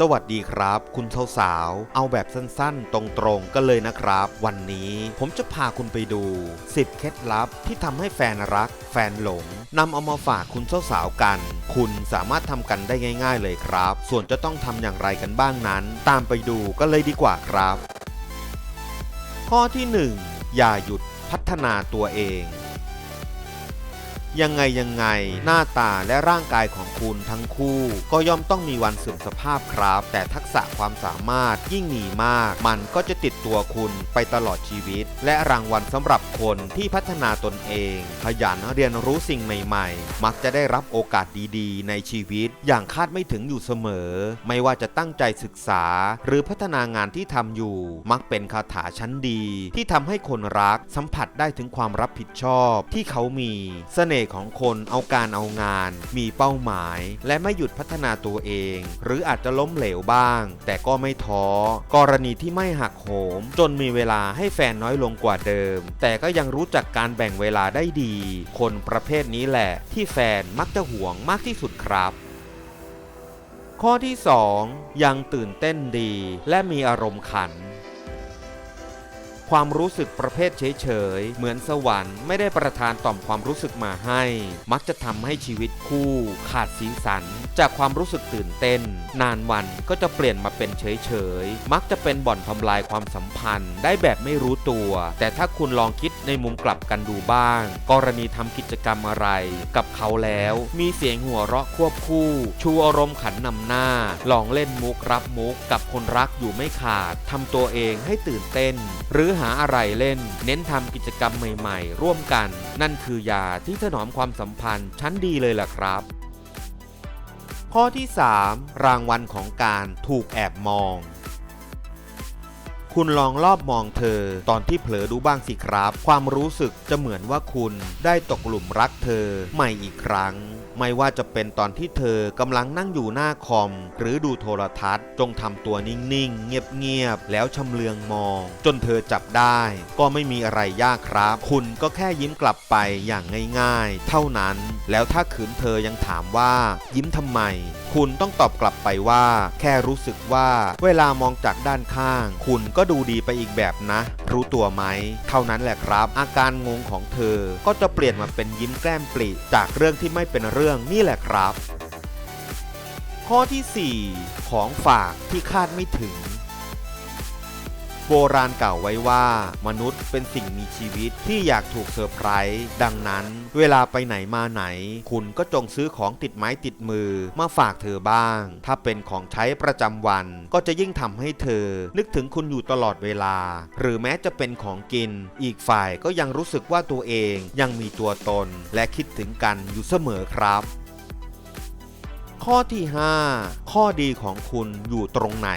สวัสดีครับ คุณสาวๆเอาแบบสั้นๆ ตรงๆกันเลยนะครับ วันนี้ผมจะพาคุณไปดู 10 เคล็ดลับที่ทำให้แฟนรัก แฟนหลงนำเอามาฝากคุณสาวๆกัน คุณสามารถทำกันได้ง่าย ๆ เลยครับ ส่วนจะต้องทำอย่างไรกันบ้างนั้น ตามไปดูกันเลยดีกว่าครับ ข้อที่ 1 อย่าหยุดพัฒนาตัวเอง ยังไงยังไง หน้าตาและร่างกายของคุณทั้งคู่ ก็ย่อมต้องมีวันเสื่อมสภาพครับ แต่ทักษะความสามารถยิ่งมีมาก มันก็จะติดตัวคุณไปตลอดชีวิต และรางวัลสำหรับคนที่พัฒนาตนเอง ขยันเรียนรู้สิ่งใหม่ๆ มักจะได้รับโอกาสดีๆ ในชีวิต อย่างคาดไม่ถึงอยู่เสมอ ไม่ว่าจะตั้งใจศึกษา หรือพัฒนางานที่ทำอยู่ มักเป็นคาถาชั้นดี ที่ทำให้คนรักสัมผัสได้ถึงความรับผิดชอบที่เขามีเสน่ห์ของคนเอาการเอางาน มีเป้าหมาย และไม่หยุดพัฒนาตัวเอง หรืออาจจะล้มเหลวบ้าง แต่ก็ไม่ท้อ กรณีที่ไม่หักโหม จนมีเวลาให้แฟนน้อยลงกว่าเดิม แต่ก็ยังรู้จักการแบ่งเวลาได้ดี คนประเภทนี้แหละ ที่แฟนมักจะห่วงมากที่สุดครับข้อที่ 2 ยังตื่นเต้นดีและมีอารมณ์ขัน ความรู้สึกประเภทเฉยๆ เหมือนสวรรค์ไม่ได้ประทานต่อมความรู้สึกมาให้ มักจะทำให้ชีวิตคู่ขาดสีสัน จากความรู้สึกตื่นเต้น นานวันก็จะเปลี่ยนมาเป็นเฉยๆ มักจะเป็นบ่อนทำลายความสัมพันธ์ ได้แบบไม่รู้ตัว แต่ถ้าคุณลองคิดในมุมกลับกันดูบ้าง กรณีทำกิจกรรมอะไร กับเขาแล้ว มีเสียงหัวเราะควบคู่ ชูอารมณ์ขันนำหน้า ลองเล่นมุกรับมุกกับคนรักอยู่ไม่ขาดทำตัวเองให้ตื่นเต้น หรือหาาอะไรเล่น เน้นทำกิจกรรมใหม่ๆ ร่วมกัน นั่นคือยาที่ถนอมความสัมพันธ์ชั้นดีเลยล่ะครับ ข้อที่ 3 รางวัลของการถูกแอบมอง คุณลองรอบมองเธอ ตอนที่เผลอดูบ้างสิครับ ความรู้สึกจะเหมือนว่าคุณได้ตกหลุมรักเธอใหม่อีกครั้งไม่ว่าจะเป็นตอนที่เธอกำลังนั่งอยู่หน้าคอม หรือดูโทรทัศน์ จงทำตัวนิ่งๆ เงียบๆ แล้วชำเลืองมอง จนเธอจับได้ ก็ไม่มีอะไรยากครับ คุณก็แค่ยิ้มกลับไปอย่างง่ายๆ เท่านั้น แล้วถ้าขืนเธอยังถามว่า ยิ้มทำไม คุณต้องตอบกลับไปว่า แค่รู้สึกว่าเวลามองจากด้านข้าง คุณก็ดูดีไปอีกแบบนะ รู้ตัวไหม เท่านั้นแหละครับ อาการงงของเธอ ก็จะเปลี่ยนมาเป็นยิ้มแกล้มปลีจากเรื่องที่ไม่เป็นเรื่องนี่แหละครับ ข้อที่ 4 ของฝากที่คาดไม่ถึง โบราณกล่าวไว้ว่ามนุษย์เป็นสิ่งมีชีวิตที่อยากถูกเซอร์ไพรส์ดังนั้น เวลาไปไหนมาไหน คุณก็จงซื้อของติดไม้ติดมือมาฝากเธอบ้าง ถ้าเป็นของใช้ประจำวันก็จะยิ่งทำให้เธอ นึกถึงคุณอยู่ตลอดเวลา หรือแม้จะเป็นของกิน อีกฝ่ายก็ยังรู้สึกว่าตัวเองยังมีตัวตน และคิดถึงกันอยู่เสมอครับข้อที่ 5 ข้อดีของคุณอยู่ตรงไหน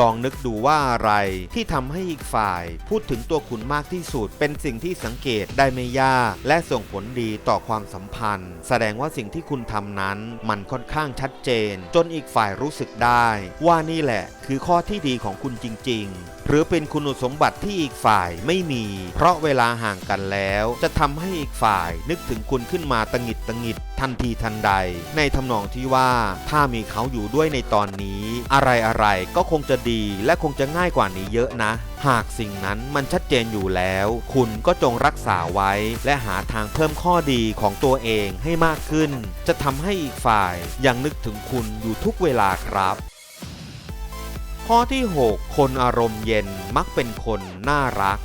ลองนึกดูว่าอะไรที่ทำให้อีกฝ่าย พูดถึงตัวคุณมากที่สุด เป็นสิ่งที่สังเกตได้ไม่ยาก และส่งผลดีต่อความสัมพันธ์ แสดงว่าสิ่งที่คุณทำนั้น มันค่อนข้างชัดเจน จนอีกฝ่ายรู้สึกได้ ว่านี่แหละ คือข้อที่ดีของคุณจริง ๆหรือเป็นคุณสมบัติที่อีกฝ่ายไม่มี เพราะเวลาห่างกันแล้ว จะทำให้อีกฝ่ายนึกถึงคุณขึ้นมาตังหิดตังหงิด ทันทีทันใด ในทำนองที่ว่าถ้ามีเขาอยู่ด้วยในตอนนี้ อะไรอะไรๆก็คงจะดีและคงจะง่ายกว่านี้เยอะนะ หากสิ่งนั้นมันชัดเจนอยู่แล้ว คุณก็จงรักษาไว้ และหาทางเพิ่มข้อดีของตัวเองให้มากขึ้น จะทำให้อีกฝ่ายยังนึกถึงคุณอยู่ทุกเวลาครับข้อที่ 6 คนอารมณ์เย็นมักเป็นคนน่ารัก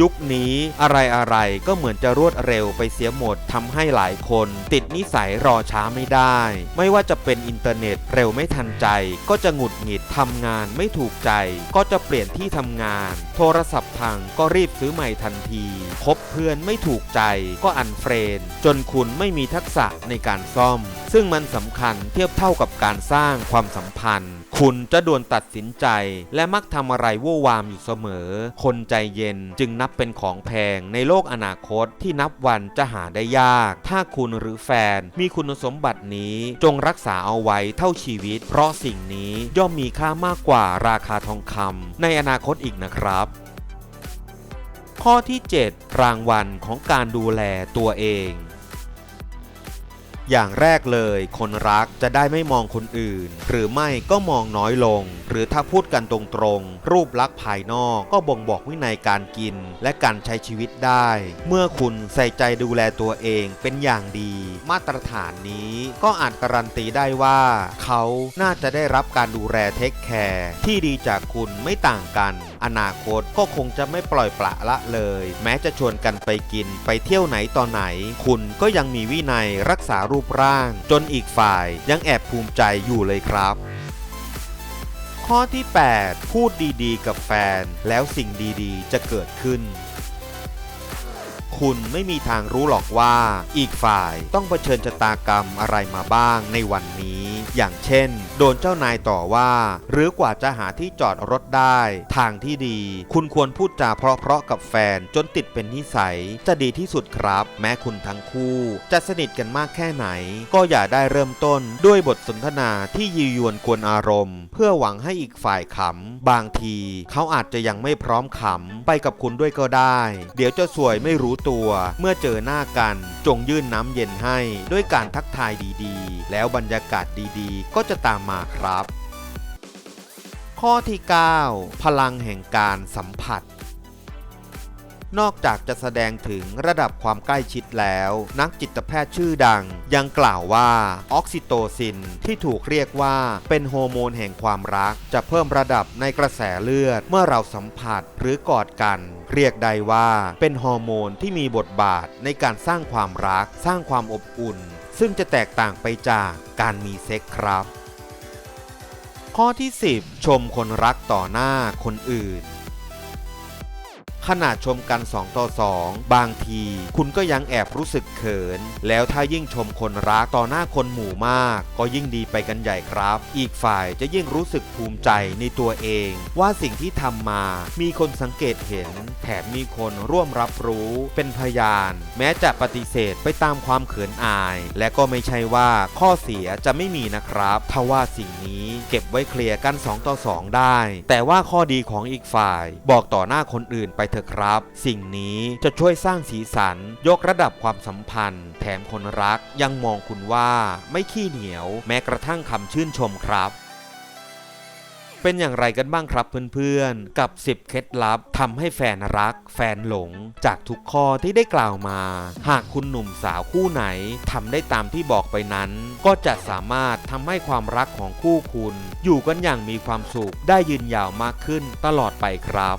ยุคนี้อะไรอะไรๆก็เหมือนจะรวดเร็วไปเสียหมดทำให้หลายคน ติดนิสัยรอช้าไม่ได้ ไม่ว่าจะเป็นอินเทอร์เน็ตเร็วไม่ทันใจ ก็จะหงุดหงิดทำงานไม่ถูกใจ ก็จะเปลี่ยนที่ทำงาน โทรศัพท์พังก็รีบซื้อใหม่ทันทีคบเพื่อนไม่ถูกใจก็อันเฟรน จนคุณไม่มีทักษะในการซ่อม ซึ่งมันสำคัญเทียบเท่ากับการสร้างความสัมพันธ์คุณจะด่วนตัดสินใจและมักทำอะไรวู่วามอยู่เสมอ คนใจเย็นจึงนับเป็นของแพงในโลกอนาคตที่นับวันจะหาได้ยาก ถ้าคุณหรือแฟนมีคุณสมบัตินี้จงรักษาเอาไว้เท่าชีวิต เพราะสิ่งนี้ย่อมมีค่ามากกว่าราคาทองคำในอนาคตอีกนะครับข้อที่ 7 รางวัลของการดูแลตัวเอง อย่างแรกเลยคนรักจะได้ไม่มองคนอื่น หรือไม่ก็มองน้อยลง หรือถ้าพูดกันตรงๆ รูปลักษณ์ภายนอกก็บ่งบอกวินัยการกิน และการใช้ชีวิตได้ เมื่อคุณใส่ใจดูแลตัวเองเป็นอย่างดี มาตรฐานนี้ก็อาจการันตีได้ว่า เขาน่าจะได้รับการดูแลเทคแคร์ที่ดีจากคุณไม่ต่างกัน อนาคตก็คงจะไม่ปล่อยปละละเลย แม้จะชวนกันไปกินไปเที่ยวไหนต่อไหน คุณก็ยังมีวินัยรักษารูปร่าง จนอีกฝ่ายยังแอบภูมิใจอยู่เลยครับข้อที่ 8 พูดดีๆ กับแฟน แล้วสิ่งดีๆ จะเกิดขึ้น คุณไม่มีทางรู้หรอกว่า อีกฝ่ายต้องเผชิญชะตากรรมอะไรมาบ้างในวันนี้ อย่างเช่น โดนเจ้านายต่อว่า หรือกว่าจะหาที่จอดรถได้ ทางที่ดี คุณควรพูดจาเพราะๆกับแฟนจนติดเป็นนิสัย จะดีที่สุดครับ แม้คุณทั้งคู่ จะสนิทกันมากแค่ไหน ก็อย่าได้เริ่มต้นด้วยบทสนทนาที่ยียวนกวนอารมณ์ เพื่อหวังให้อีกฝ่ายขำ บางที เขาอาจจะยังไม่พร้อมขำ ไปกับคุณด้วยก็ได้ เดี๋ยวจะสวยไม่รู้ตัว เมื่อเจอหน้ากัน จงยื่นน้ำเย็นให้ด้วยการทักทายดีๆแล้วบรรยากาศดีๆ ก็จะตามมาครับ ข้อที่ 9 พลังแห่งการสัมผัส นอกจากจะแสดงถึงระดับความใกล้ชิดแล้ว นักจิตแพทย์ชื่อดัง ยังกล่าวว่าออกซิโตซินที่ถูกเรียกว่าเป็นโฮอร์โมนแห่งความรัก จะเพิ่มระดับในกระแสเลือดเมื่อเราสัมผัสหรือกอดกันเรียกได้ว่าเป็นฮอร์โมนที่มีบทบาทในการสร้างความรัก สร้างความอบอุ่น ซึ่งจะแตกต่างไปจากการมีเซ็กครับ ข้อที่ 10 ชมคนรักต่อหน้าคนอื่น ขนาดชมกัน 2 ต่อ 2 บางที คุณก็ยังแอบรู้สึกเขิน แล้วถ้ายิ่งชมคนรักต่อหน้าคนหมู่มาก ก็ยิ่งดีไปกันใหญ่ครับ อีกฝ่ายจะยิ่งรู้สึกภูมิใจในตัวเอง ว่าสิ่งที่ทำมา มีคนสังเกตเห็น แถมมีคนร่วมรับรู้เป็นพยาน แม้จะปฏิเสธไปตามความเขินอาย และก็ไม่ใช่ว่าข้อเสียจะไม่มีนะครับถ้าว่าสิ่งนี้เก็บไว้เคลียร์กัน 2 ต่อ 2 ได้ แต่ว่าข้อดีของอีกฝ่าย บอกต่อหน้าคนอื่นไปเถอะครับ สิ่งนี้จะช่วยสร้างสีสัน ยกระดับความสัมพันธ์ แถมคนรักยังมองคุณว่าไม่ขี้เหนียว แม้กระทั่งคำชื่นชมครับเป็นอย่างไรกันบ้างครับเพื่อนๆ กับ 10 เคล็ดลับทำให้แฟนรัก แฟนหลง จากทุกข้อที่ได้กล่าวมา หากคุณหนุ่มสาวคู่ไหนทำได้ตามที่บอกไปนั้น ก็จะสามารถทำให้ความรักของคู่คุณ อยู่กันอย่างมีความสุขได้ยืนยาวมากขึ้นตลอดไปครับ